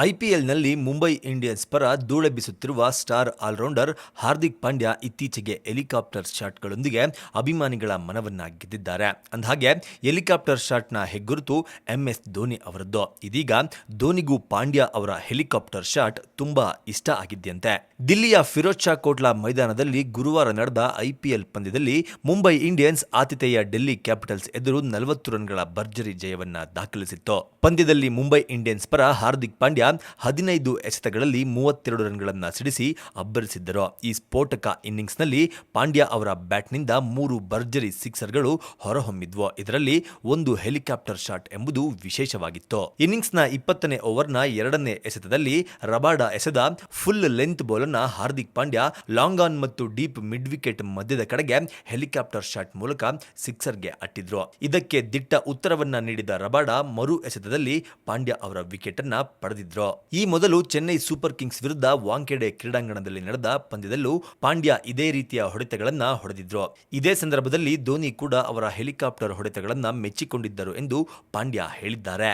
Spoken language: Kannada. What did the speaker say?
ಐಪಿಎಲ್ನಲ್ಲಿ ಮುಂಬೈ ಇಂಡಿಯನ್ಸ್ ಪರ ಧೂಳೆಬ್ಬಿಸುತ್ತಿರುವ ಸ್ಟಾರ್ ಆಲ್ರೌಂಡರ್ ಹಾರ್ದಿಕ್ ಪಾಂಡ್ಯ ಇತ್ತೀಚೆಗೆ ಹೆಲಿಕಾಪ್ಟರ್ ಶಾಟ್ಗಳೊಂದಿಗೆ ಅಭಿಮಾನಿಗಳ ಮನವನ್ನ ಗೆದ್ದಿದ್ದಾರೆ ಅಂದಹಾಗೆ, ಹೆಲಿಕಾಪ್ಟರ್ ಶಾಟ್ನ ಹೆಗ್ಗುರುತು ಎಂಎಸ್ ಧೋನಿ ಅವರದ್ದು. ಇದೀಗ ಧೋನಿಗೂ ಪಾಂಡ್ಯ ಅವರ ಹೆಲಿಕಾಪ್ಟರ್ ಶಾಟ್ ತುಂಬಾ ಇಷ್ಟ ಆಗಿದ್ಯಂತೆ. ದಿಲ್ಲಿಯ ಫಿರೋಜ್ ಶಾ ಕೋಟ್ಲಾ ಮೈದಾನದಲ್ಲಿ ಗುರುವಾರ ನಡೆದ ಐಪಿಎಲ್ ಪಂದ್ಯದಲ್ಲಿ ಮುಂಬೈ ಇಂಡಿಯನ್ಸ್ ಆತಿಥೇಯ ಡೆಲ್ಲಿ ಕ್ಯಾಪಿಟಲ್ಸ್ ಎದುರು ನಲವತ್ತು ರನ್ಗಳ ಭರ್ಜರಿ ಜಯವನ್ನ ದಾಖಲಿಸಿತ್ತು. ಪಂದ್ಯದಲ್ಲಿ ಮುಂಬೈ ಇಂಡಿಯನ್ಸ್ ಪರ ಹಾರ್ದಿಕ್ ಪಾಂಡ್ಯ ಹದಿನೈದು ಎಸೆತಗಳಲ್ಲಿ ಮೂವತ್ತೆರಡು ರನ್ಗಳನ್ನು ಸಿಡಿಸಿ ಅಬ್ಬರಿಸಿದ್ದರು. ಈ ಸ್ಫೋಟಕ ಇನ್ನಿಂಗ್ಸ್ನಲ್ಲಿ ಪಾಂಡ್ಯ ಅವರ ಬ್ಯಾಟ್ನಿಂದ ಮೂರು ಭರ್ಜರಿ ಸಿಕ್ಸರ್ಗಳು ಹೊರಹೊಮ್ಮಿದ್ವು. ಇದರಲ್ಲಿ ಒಂದು ಹೆಲಿಕಾಪ್ಟರ್ ಶಾಟ್ ಎಂಬುದು ವಿಶೇಷವಾಗಿತ್ತು. ಇನ್ನಿಂಗ್ಸ್ನ ಇಪ್ಪತ್ತನೇ ಓವರ್ನ ಎರಡನೇ ಎಸೆತದಲ್ಲಿ ರಬಾಡ ಎಸೆದ ಫುಲ್ ಲೆಂತ್ ಬೌಲನ್ನ ಹಾರ್ದಿಕ್ ಪಾಂಡ್ಯ ಲಾಂಗ್ ಆನ್ ಮತ್ತು ಡೀಪ್ ಮಿಡ್ ವಿಕೆಟ್ ಮಧ್ಯದ ಕಡೆಗೆ ಹೆಲಿಕಾಪ್ಟರ್ ಶಾಟ್ ಮೂಲಕ ಸಿಕ್ಸರ್ಗೆ ಅಟ್ಟಿದ್ರು. ಇದಕ್ಕೆ ದಿಟ್ಟ ಉತ್ತರವನ್ನ ನೀಡಿದ ರಬಾಡ ಮರು ಎಸೆತದಲ್ಲಿ ಪಾಂಡ್ಯ ಅವರ ವಿಕೆಟ್ ಅನ್ನ ಪಡೆದಿದ್ರು ಈ ಮೊದಲು ಚೆನ್ನೈ ಸೂಪರ್ ಕಿಂಗ್ಸ್ ವಿರುದ್ಧ ವಾಂಕೆಡೆ ಕ್ರೀಡಾಂಗಣದಲ್ಲಿ ನಡೆದ ಪಂದ್ಯದಲ್ಲೂ ಪಾಂಡ್ಯ ಇದೇ ರೀತಿಯ ಹೊಡೆತಗಳನ್ನ ಹೊಡೆದಿದ್ರು. ಇದೇ ಸಂದರ್ಭದಲ್ಲಿ ಧೋನಿ ಕೂಡ ಅವರ ಹೆಲಿಕಾಪ್ಟರ್ ಹೊಡೆತಗಳನ್ನ ಮೆಚ್ಚಿಕೊಂಡಿದ್ದರು ಎಂದು ಪಾಂಡ್ಯ ಹೇಳಿದ್ದಾರೆ.